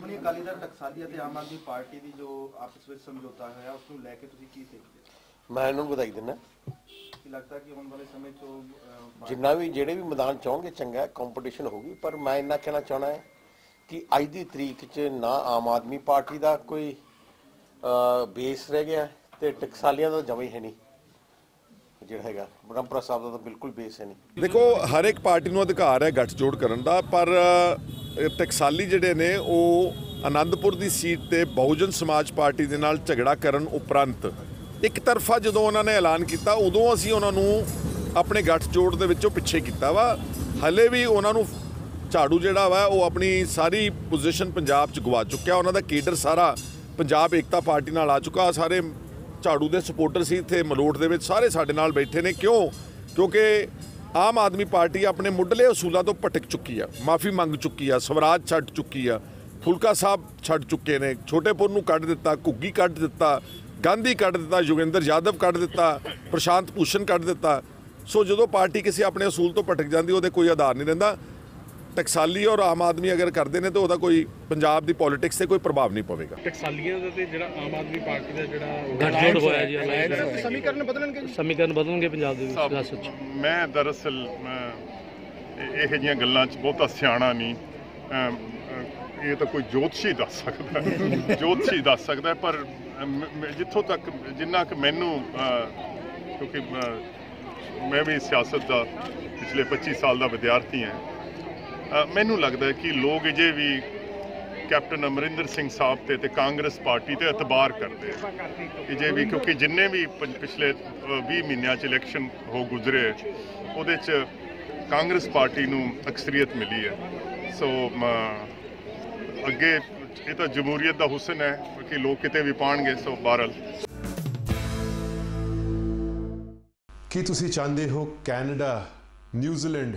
ਆਪਣੀ ਅਕਾਲੀ ਦਲ ਟਕਸਾਲੀ ਅਤੇ ਆਮ ਆਦਮੀ ਪਾਰਟੀ ਦੀ ਜੋ ਆਪਸ ਵਿੱਚ ਸਮਝੌਤਾ ਹੋਇਆ ਉਸ ਨੂੰ ਲੈ ਕੇ ਤੁਸੀਂ ਕੀ ਦੇਖਦੇ ਹੋ? ਮੈਂ ਇਹਨੂੰ ਵਧਾਈ ਦਿੰਦਾ। ਕੀ ਲੱਗਦਾ ਕਿ ਆਉਣ ਵਾਲੇ ਸਮੇਂ 'ਚ ਜਿੰਨਾ ਵੀ ਜਿਹੜੇ ਵੀ ਮੈਦਾਨ ਚਾਹਣਗੇ ਚੰਗਾ ਕੰਪੀਟੀਸ਼ਨ ਹੋਗੀ ਪਰ ਮੈਂ ਇੰਨਾ ਕਹਿਣਾ ਚਾਹਣਾ ਹੈ ਕਿ ਅੱਜ ਦੀ ਤਰੀਕ 'ਚ ਨਾ ਆਮ ਆਦਮੀ ਪਾਰਟੀ ਦਾ ਕੋਈ ਬੇਸ ਰਹਿ ਗਿਆ ਤੇ ਟਕਸਾਲੀਆਂ ਦਾ ਜਮਾ ਹੀ ਹੈ ਨਹੀਂ। ਜਿਹੜਾ ਹੈਗਾ ਬ੍ਰਹਮਪੁਰਾ ਸਾਹਿਬ ਦਾ ਤਾਂ ਬਿਲਕੁਲ ਬੇਸ ਹੈ ਨਹੀਂ। ਦੇਖੋ ਹਰ ਇੱਕ ਪਾਰਟੀ ਨੂੰ ਅਧਿਕਾਰ ਹੈ ਗੱਠਜੋੜ ਕਰਨ ਦਾ ਪਰ ਟਕਸਾਲੀ ਜਿਹੜੇ ਨੇ, ਉਹ ਆਨੰਦਪੁਰ ਦੀ ਸੀਟ ਤੇ ਬਹੁਜਨ ਸਮਾਜ ਪਾਰਟੀ ਦੇ ਨਾਲ ਝਗੜਾ ਕਰਨ ਉਪਰੰਤ ਇੱਕ ਤਰਫਾ ਜਦੋਂ ਉਹਨਾਂ ਨੇ ਐਲਾਨ ਕੀਤਾ, ਉਦੋਂ ਅਸੀਂ ਉਹਨਾਂ ਨੂੰ ਆਪਣੇ ਗੱਠਜੋੜ ਦੇ ਵਿੱਚੋਂ ਪਿੱਛੇ ਕੀਤਾ ਵਾ। ਹਲੇ ਵੀ ਉਹਨਾਂ ਨੂੰ ਝਾੜੂ ਜਿਹੜਾ ਵਾ, ਉਹ ਆਪਣੀ ਸਾਰੀ ਪੋਜੀਸ਼ਨ ਪੰਜਾਬ 'ਚ ਗਵਾ ਚੁੱਕਿਆ। ਉਹਨਾਂ ਦਾ ਕੇਡਰ ਸਾਰਾ ਪੰਜਾਬ ਏਕਤਾ ਪਾਰਟੀ ਨਾਲ ਆ ਚੁੱਕਾ। ਸਾਰੇ ਝਾੜੂ ਦੇ ਸਪੋਰਟਰ ਸੀ ਇੱਥੇ ਮਲੋਟ ਦੇ ਵਿੱਚ, ਸਾਰੇ ਸਾਡੇ ਨਾਲ ਬੈਠੇ ਨੇ। ਕਿਉਂ? ਕਿਉਂਕਿ ਆਮ ਆਦਮੀ ਪਾਰਟੀ ਆਪਣੇ ਮੁੱਢਲੇ ਅਸੂਲਾਂ ਤੋਂ ਭਟਕ ਚੁੱਕੀ ਆ, ਮਾਫੀ ਮੰਗ ਚੁੱਕੀ ਆ, ਸਵਰਾਜ ਛੱਡ ਚੁੱਕੀ ਆ, ਫੁਲਕਾ ਸਾਹਿਬ ਛੱਡ ਚੁੱਕੇ ਨੇ, ਛੋਟੇਪੁਰ ਨੂੰ ਕੱਢ ਦਿੱਤਾ, ਘੁੱਗੀ ਕੱਢ ਦਿੱਤਾ, ਗਾਂਧੀ ਕੱਢ ਦਿੱਤਾ, ਯੋਗਿੰਦਰ ਯਾਦਵ ਕੱਢ ਦਿੱਤਾ, ਪ੍ਰਸ਼ਾਂਤ ਭੂਸ਼ਣ ਕੱਢ ਦਿੱਤਾ। ਸੋ ਜਦੋਂ ਪਾਰਟੀ ਕਿਸੇ ਆਪਣੇ ਅਸੂਲ ਤੋਂ ਭਟਕ ਜਾਂਦੀ, ਉਹਦੇ ਕੋਈ ਆਧਾਰ ਨਹੀਂ ਰਹਿੰਦਾ ਟਕਸਾਲੀ ਔਰ ਆਮ ਆਦਮੀ ਅਗਰ ਕਰਦੇ ਨੇ ਤਾਂ ਉਹਦਾ ਕੋਈ ਪੰਜਾਬ ਦੀ ਪੋਲਿਟਿਕਸ ਤੇ ਕੋਈ ਪ੍ਰਭਾਵ ਨਹੀਂ ਪਵੇਗਾ। ਟਕਸਾਲੀਆਂ ਦਾ ਤੇ ਜਿਹੜਾ ਆਮ ਆਦਮੀ ਪਾਰਟੀ ਦਾ ਜਿਹੜਾ ਗੱਠਜੋੜ ਹੋਇਆ ਜੀ alliance ਸਮੀਕਰਨ ਬਦਲਣਗੇ ਜੀ। ਸਮੀਕਰਨ ਬਦਲਣਗੇ ਪੰਜਾਬ ਦੇ ਵਿੱਚ ਸਿਆਸਤ 'ਚ ਮੈਂ ਦਰਅਸਲ ਮੈਂ ਇਹ- ਜਿਹੀਆਂ ਗੱਲਾਂ 'ਚ ਬਹੁਤਾ ਸਿਆਣਾ ਨਹੀਂ। ਇਹ ਤਾਂ ਕੋਈ ਜੋਤਸ਼ੀ ਦੱਸ ਸਕਦਾ ਹੈ। ਜੋਤਸ਼ੀ ਦੱਸ ਸਕਦਾ ਪਰ ਜਿੱਥੋਂ ਤੱਕ ਜਿੰਨਾ ਕਿ ਮੈਨੂੰ ਕਿਉਂਕਿ ਮੈਂ ਵੀ ਸਿਆਸਤ ਦਾ ਪਿਛਲੇ 25 ਸਾਲ ਦਾ ਵਿਦਿਆਰਥੀ ਹਾਂ। ਮੈਨੂੰ ਲੱਗਦਾ ਕਿ ਲੋਕ ਅਜੇ ਵੀ ਕੈਪਟਨ ਅਮਰਿੰਦਰ ਸਿੰਘ ਸਾਹਿਬ ਤੇ ਤੇ ਕਾਂਗਰਸ ਪਾਰਟੀ ਤੇ ਇਤਬਾਰ ਕਰਦੇ ਆ। ਕਿ ਜੇ ਵੀ ਕਿਉਂਕਿ ਜਿੰਨੇ ਵੀ ਪੰ- ਪਿਛਲੇ ਅ, 20 ਮਹੀਨਿਆਂ ਚ ਇਲੈਕਸ਼ਨ ਹੋ ਗੁਜ਼ਰੇ ਉਹਦੇ ਚ ਕਾਂਗਰਸ ਪਾਰਟੀ ਨੂੰ ਅਕਸਰੀਅਤ ਮਿਲੀ ਹੈ। ਸੋ ਅੱਗੇ ਇਹ ਤਾਂ ਜਮਹੂਰੀਅਤ ਦਾ ਹੁਸਨ ਹੈ ਕਿ ਲੋਕ ਕਿਤੇ ਵੀ ਪਾਣਗੇ ਸੋ ਬਹਰਲ ਕੀ ਤੁਸੀਂ ਚਾਹੁੰਦੇ ਹੋ ਕੈਨੇਡਾ ਨਿਊਜ਼ੀਲੈਂਡ